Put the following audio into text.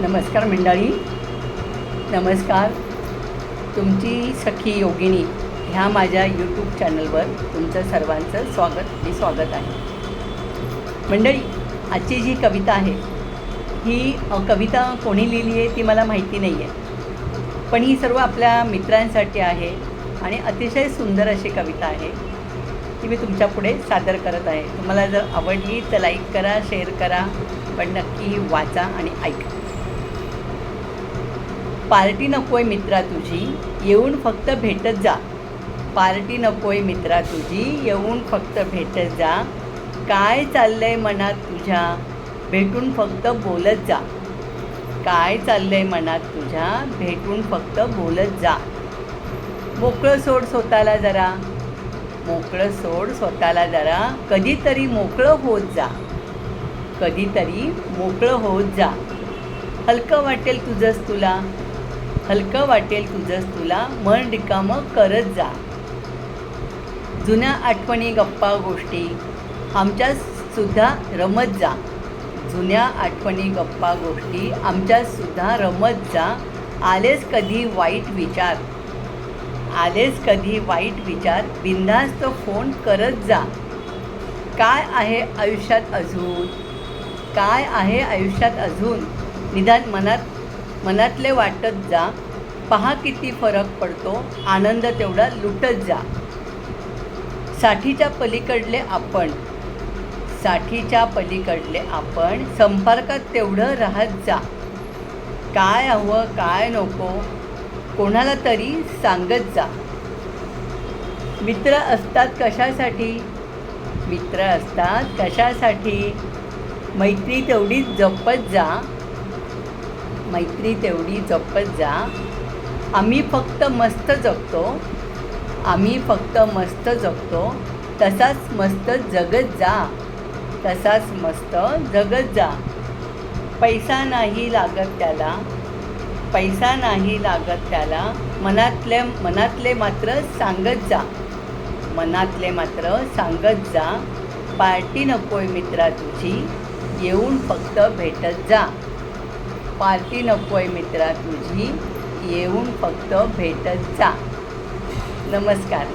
नमस्कार मंडळी. नमस्कार. तुमची सखी योगिनी ह्या माझ्या यूट्यूब चॅनलवर तुमचं सर्वांचं स्वागत आणि स्वागत आहे. मंडळी आजची जी कविता आहे ही कविता कोणी लिहिली आहे ती मला माहिती नाही आहे पण ही सर्व आपल्या मित्रांसाठी आहे आणि अतिशय सुंदर अशी कविता आहे ती मी तुमच्यापुढे सादर करत आहे. तुम्हाला जर आवडली तर लाईक करा शेअर करा पण नक्की वाचा आणि ऐका. पार्टी नकोय मित्रा तुझी येऊन फक्त भेटत जा. पार्टी नकोय मित्रा तुझी येऊन फक्त भेटत जा. काय चाललंय मनात तुझ्या? भेटून फक्त बोलत जा. काय चाललंय मनात तुझ्या? भेटून फक्त बोलत जा. मोकळं सोड स्वतःला जरा. मोकळं सोड स्वतःला जरा. कधीतरी मोकळं होत जा. कधीतरी मोकळं होत जा. हलकं वाटेल तुझंच तुला. हलकं वाटेल तुझंच तुला मन रिकामं करत जा. जुन्या आठवणी गप्पा गोष्टी आमच्या सुद्धा रमत जा. जुन्या आठवणी गप्पा गोष्टी आमच्या सुद्धा रमत जा. आलेच कधी वाईट विचार आलेच कधी वाईट विचार बिंदास्त फोन करत जा. काय आहे आयुष्यात अजून? काय आहे आयुष्यात अजून? निदान मनात मनातले वाटत जा. पहा किती फरक पडतो. आनंद तेवढा लुटत जा. साठीच्या पलीकडले आपण. साठीच्या पलीकडले आपण. संपर्कात तेवढं राहत जा. काय हवं काय नको कोणाला तरी सांगत जा. मित्र असतात कशासाठी? मित्र असतात कशासाठी? मैत्री तेवढी जपत जा. मैत्री तेवढी जपत जा. आम्ही फक्त मस्त जगतो. आम्ही फक्त मस्त जगतो. तसाच मस्त जगत जा. तसाच मस्त जगत जा. पैसा नाही लागत त्याला. पैसा नाही लागत त्याला. मनातले मनातले मात्र सांगत जा. मनातले मात्र सांगत जा. पार्टी नकोय मित्रा तुझी. येऊन फक्त भेटत जा. पार्टी आहे मित्रा तुझी. येऊन फक्त भेटत जा. नमस्कार.